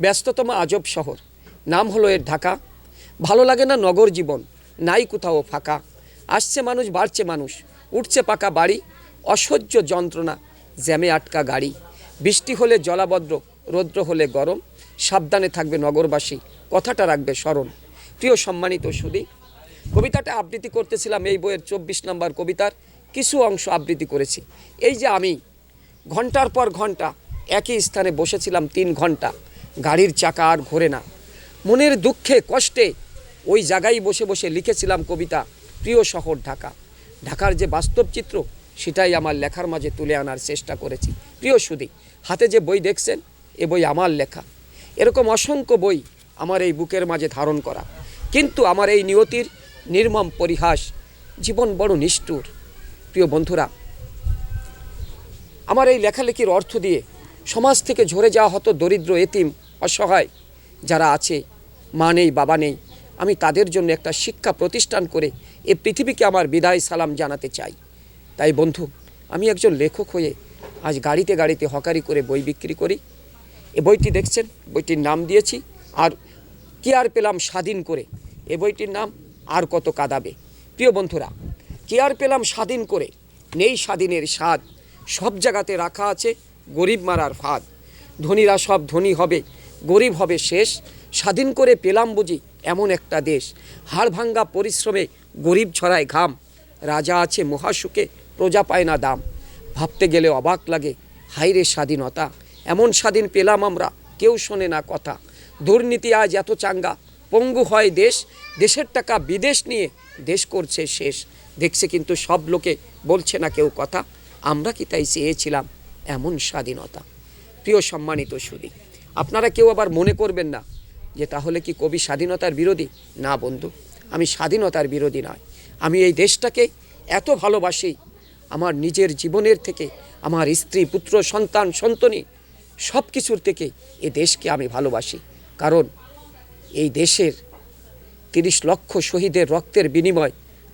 ব্যস্ততম আজব শহর। নাম হলো এর ঢাকা। ভালো লাগে না নগর জীবন। নাই কোথাও ফাঁকা। আসছে মানুষ, বাড়ছে মানুষ। উঠছে পাকা বাড়ি। অসহ্য যন্ত্রণা। জ্যামে আটকা গাড়ি। বৃষ্টি হলে জলাবদ্র রৌদ্র হলে গরম। সাবধানে থাকবে নগরবাসী। কথাটা রাখবে স্মরণ। প্রিয় সম্মানিত সুদী কবিতাটা আবৃত্তি করতেছিলাম এই বইয়ের চব্বিশ নম্বর কবিতার কিছু অংশ আবৃত্তি করেছি। এই যে আমি, ঘণ্টার পর ঘণ্টা, একই স্থানে বসেছিলাম তিন ঘণ্টা। গাড়ির চাকা আর ঘোরে না। মনের দুঃখে, কষ্টে ওই জায়গায় বসে বসে লিখেছিলাম কবিতা, প্রিয় শহর ঢাকা। ঢাকার যে বাস্তব চিত্র, সেটাই আমার লেখার মাঝে তুলে আনার চেষ্টা করেছি। প্রিয় সুদী, হাতে যে বই দেখছেন, এ বই আমার লেখা। এরকম অসংখ্য বই আমার এই বুকের মাঝে ধারণ করা। কিন্তু আমার এই নিয়তির নির্মম পরিহাস জীবন বড় নিষ্ঠুর। প্রিয় বন্ধুরা, আমার এই লেখালেখির অর্থ দিয়ে সমাজ থেকে ঝরে যাওয়া হতো দরিদ্র এতিম অসহায় যারা আছে, মা নেই, বাবা নেই, আমি তাদের জন্য একটা শিক্ষা প্রতিষ্ঠান করে এ পৃথিবীকে আমার বিদায় সালাম জানাতে চাই। তাই বন্ধু, আমি একজন লেখক হয়ে আজ গাড়িতে গাড়িতে হকারি করে বই বিক্রি করি। এ বইটি দেখছেন? বইটির নাম দিয়েছি। আর কি আর পেলাম স্বাধীন করে? এ বইটির নাম আর কত কাদাবে? প্রিয় বন্ধুরা, কি আর পেলাম স্বাধীন করে? নেই স্বাধীনের স্বাদ। সব জায়গাতে রাখা আছে গরিব মারার ফাঁদ। ধনীরা সব ধনী হবে। গরিব হবে শেষ। স্বাধীন করে পেলাম বুঝি এমন একটা দেশ। হাড় ভাঙ্গা পরিশ্রমে গরিব ছড়ায় ঘাম। রাজা আছে মহাসুখে, প্রজা পায় না দাম। ভাবতে গেলে অবাক লাগে হাইরে স্বাধীনতা। এমন স্বাধীন পেলাম আমরা, কেউ শোনে না কথা। দুর্নীতি আজ এত চাঙ্গা, পঙ্গু হয় দেশ। দেশের টাকা বিদেশ নিয়ে দেশ করছে শেষ। দেখছে কিন্তু সব লোকে বলছে না কেউ কথা। আমরা কি তাই চেয়েছিলাম এমন স্বাধীনতা? প্রিয় সম্মানিত সুদী আপনারা কেউ আবার মনে করবেন না যে তাহলে কি কবি স্বাধীনতার বিরোধী? না বন্ধু, আমি স্বাধীনতার বিরোধী নয়। আমি এই দেশটাকে এত ভালোবাসি, আমার নিজের জীবনের থেকে, আমার স্ত্রী, পুত্র, সন্তান সন্তনী সব কিছুর থেকে এ দেশকে আমি ভালোবাসি। কারণ এই দেশের তিরিশ লক্ষ শহীদের রক্তের বিনিময়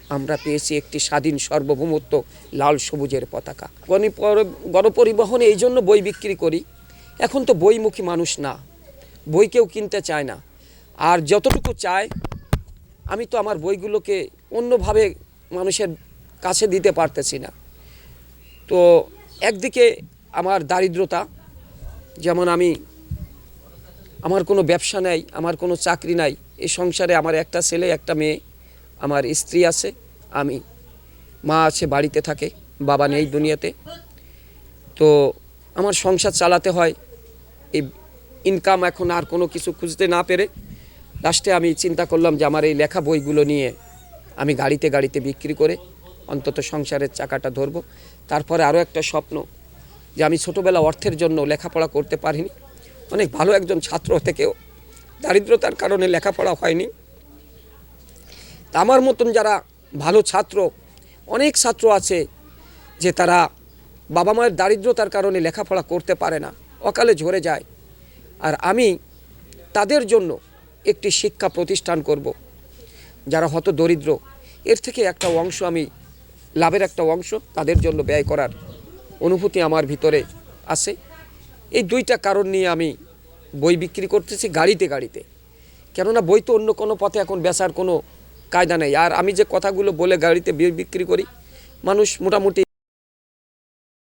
আমরা পেয়েছি একটি স্বাধীন সার্বভৌমত্ব, লাল সবুজের পতাকা। গণপর- গণপরিবহনে এই জন্য বই বিক্রি করি। এখন তো বইমুখী মানুষ না। বই কেউ কিনতে চায় না। আর যতটুকু চায়, আমি তো আমার বইগুলোকে অন্যভাবে মানুষের কাছে দিতে পারতেছি না। তো একদিকে আমার দারিদ্রতা, যেমন আমি, আমার কোনো ব্যবসা নাই, আমার কোনো চাকরি নাই, এই সংসারে আমার একটা ছেলে, একটা মেয়ে, আমার স্ত্রী আছে, আমি, মা আছে বাড়িতে থাকে, বাবা নেই দুনিয়াতে। তো আমার সংসার চালাতে হয় এই ইনকাম এখন আর কোনো কিছু খুঁজতে না পেরে লাস্টে আমি চিন্তা করলাম যে আমার এই লেখা বইগুলো নিয়ে আমি গাড়িতে গাড়িতে বিক্রি করে অন্তত সংসারের চাকাটা ধরবো। তারপরে আরও একটা স্বপ্ন যে আমি ছোটোবেলা অর্থের জন্য লেখাপড়া করতে পারিনি। অনেক ভালো একজন ছাত্র থেকেও দারিদ্রতার কারণে লেখাপড়া হয়নি। তা আমার মতন যারা ভালো ছাত্র, অনেক ছাত্র আছে যে তারা বাবা মায়ের দারিদ্রতার কারণে লেখাপড়া করতে পারে না। অকালে ঝরে যায়। আর আমি তাদের জন্য একটি শিক্ষা প্রতিষ্ঠান করব, যারা হত দরিদ্র। এর থেকে একটা অংশ আমি, লাভের একটা অংশ তাদের জন্য ব্যয় করার অনুভূতি আমার ভিতরে আছে। এই দুইটা কারণ নিয়ে আমি বই বিক্রি করতেছি গাড়িতে গাড়িতে। কেননা বই তো অন্য কোনো পথে এখন বেচার কোনো কায়দা নেই। আর আমি যে কথাগুলো বলে গাড়িতে বই বিক্রি করি, মানুষ মোটামুটি